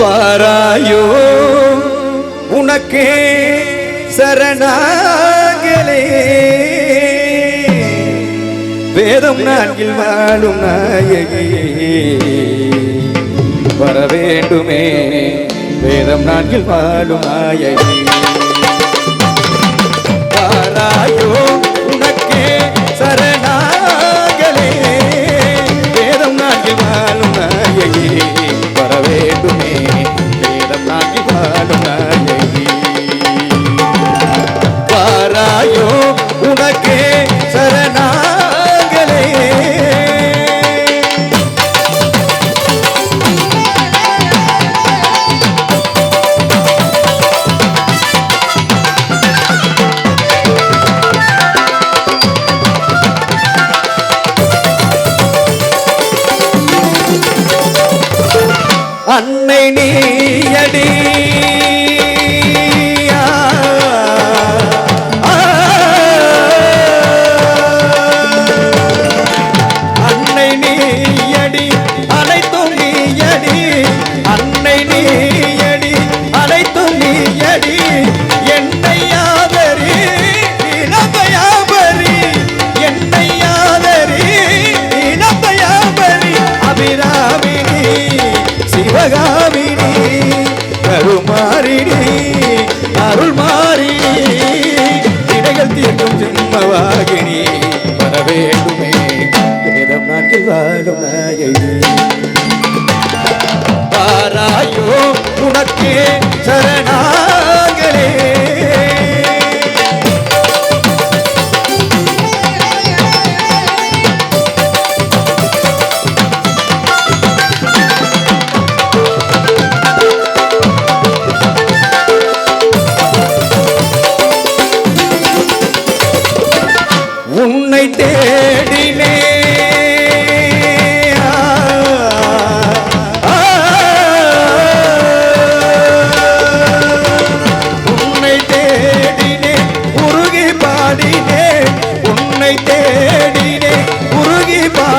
பாராயோ உனக்கே சரணாகலே. வேதம் நான்கில் வாழும் நாயகியே வர வேண்டுமே வேதம் நான்கில் வாழும் நாயகி அன்னை நீயடி. ஆ, அன்னை நீயடி அனைத்தும் நீயடி. அன்னை நீயடி அனைத்தும் நீயடி. என்னை இளமையாபரி என்னை இளமையாபரி பவாகினி வர வேண்டுமே வேதம் நான்கில் வாழும் நாயகி பாராயோ உனக்கே சரணா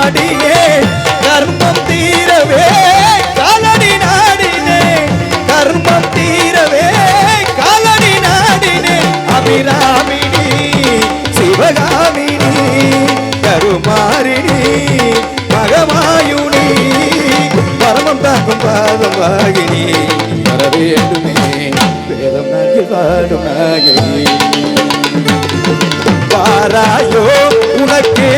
நாடியே கர்மம் தீரவே காலடி நாடினே கர்மம் தீரவே காலடி நாடினே. அபிராமினி சிவகாமினி கருமாரிணி மகமாயுனி பரமம் தாக்கும் பாதமாகினி வர வேண்டுமே வேதம் நாகி பாடும் நாகினி பாராயோ உனக்கே